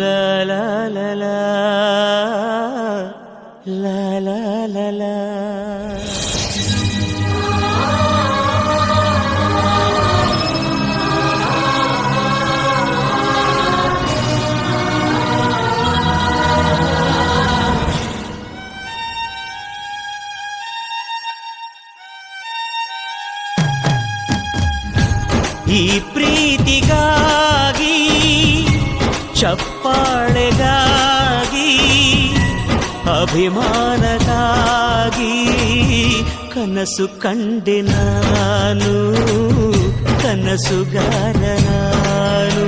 La la la la La la la la ಈ ಪ್ರೀತಿಗಾಗಿ ಚಪ್ಪಾಳೆಗಾಗಿ ಅಭಿಮಾನಗಾಗಿ ಕನಸು ಕಂಡೆ ನಾನು ಕನಸುಗಾರ ನಾನು.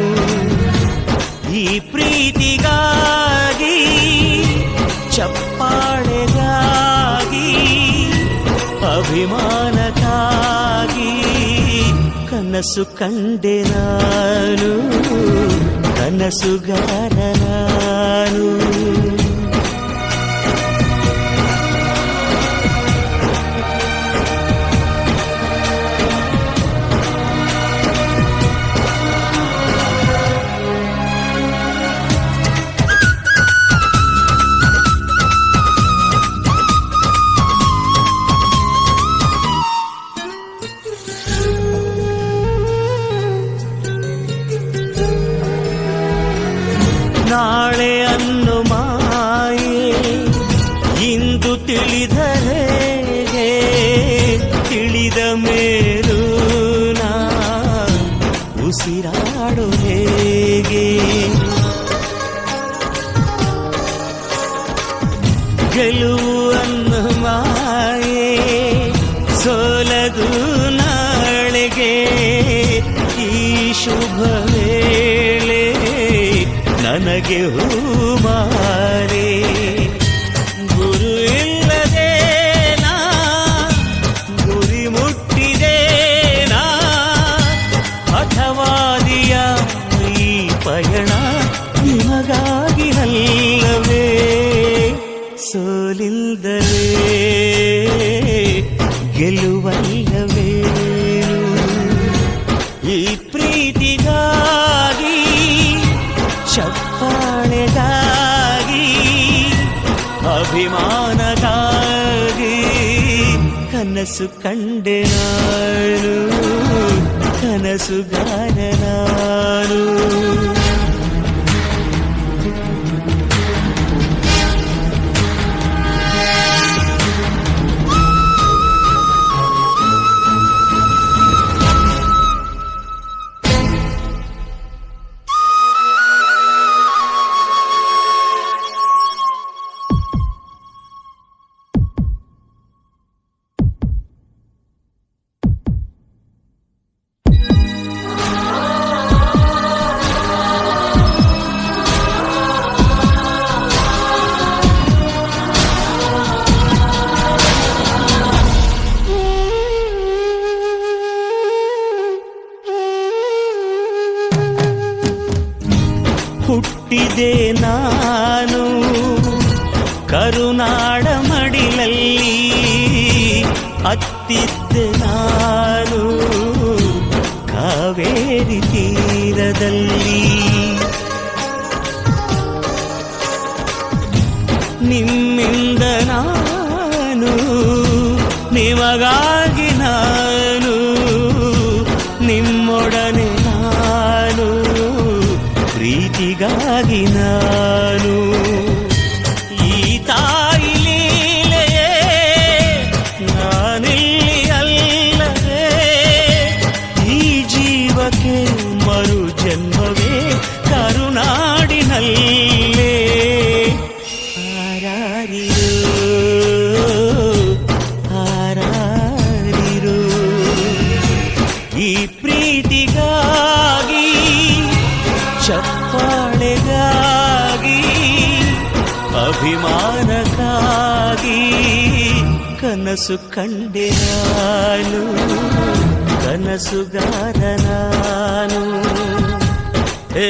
ಈ ಪ್ರೀತಿಗಾಗಿ ಚಪ್ಪಾಳೆಗಾಗಿ ಅಭಿಮಾನಕ್ಕಾಗಿ ಕನಸು ಕಂಡೆ ನಾನು. ಕನಸುಗಾರ ಗೆಲುವು ಅನ್ನು ಸೋಲದು ನಾಳೆಗೆ ಈ ಶುಭ ವೇಳೆ ನನಗೆ ಹೂಮಾರೆ ಕನಸು ಕಂಡೆ ನಾನು ಕನಸುಗಾರ ನಾನು ಕರುನಾಡ ಮಡಿಲಲ್ಲಿ ನಾನು ಕಾವೇರಿ ತೀರದಲ್ಲಿ. ನಿಮ್ಮಿಂದ ನಾನು ನಿಮಗಾಗಿ ನಾನು ನಿಮ್ಮೊಡನೆ ನಾನು ಪ್ರೀತಿಗಾಗಿ ನಾನು. ಕನಸು ಕಂಡೆ ನಾನು ಕನಸುಗಾರ ನಾನು ಹೇ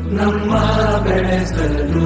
ನಮ್ಮ ಬೆಳೆಸಲು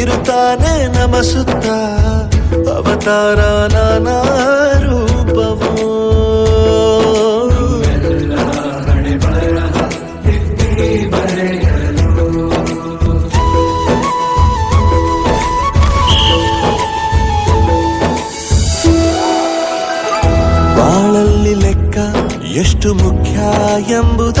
ಇರುತ್ತಾನೆ ನಮ ಸುತ್ತ ಅವತಾರ ನಾನಾ ರೂಪವೋ. ಬಾಳಲ್ಲಿ ಲೆಕ್ಕ ಎಷ್ಟು ಮುಖ್ಯ ಎಂಬುದ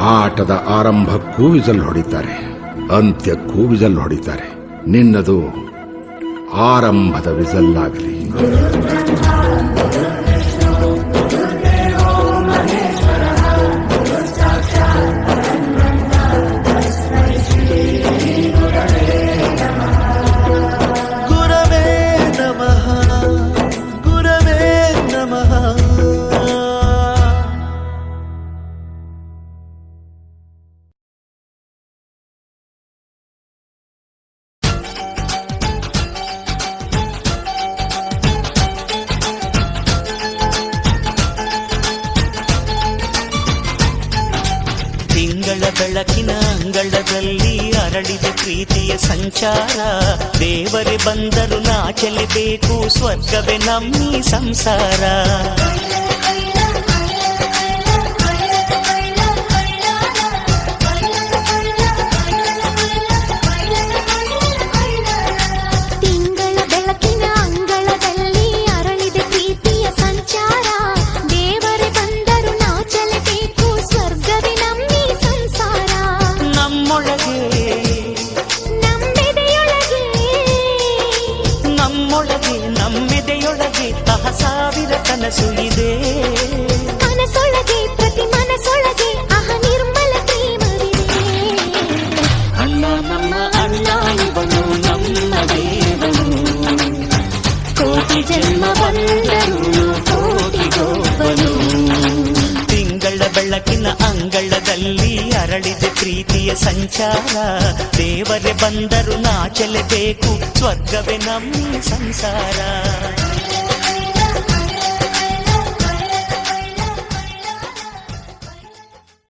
ಆಟದ ಆರಂಭಕ್ಕೂ ವಿಸಲ್ ಹೊಡಿತಾರೆ. ಅಂತ್ಯಕ್ಕೂ ವಿಸಲ್ ಹೊಡಿತಾರೆ. ನಿನ್ನದು ಆರಂಭದ ವಿಸಲ್ ಆಗಲಿ. ತಿಂಗಳ ಬೆಳಕಿನ ಅಂಗಳದಲ್ಲಿ ಅರಳಿದ ಪ್ರೀತಿಯ ಸಂಚಾರ. ದೇವರೇ ಬಂದರು ನಾಚಲಿಬೇಕು ಸ್ವರ್ಗವೇ ನಮ್ಮಿ ಸಂಸಾರ. ನಡೆದೆ ಪ್ರೀತಿಯ ಸಂಚಾರ. ದೇವರೇ ಬಂದರು ನಾಚಲೇಬೇಕು ಸ್ವರ್ಗವೇ ನಮ್ಮ ಸಂಸಾರ.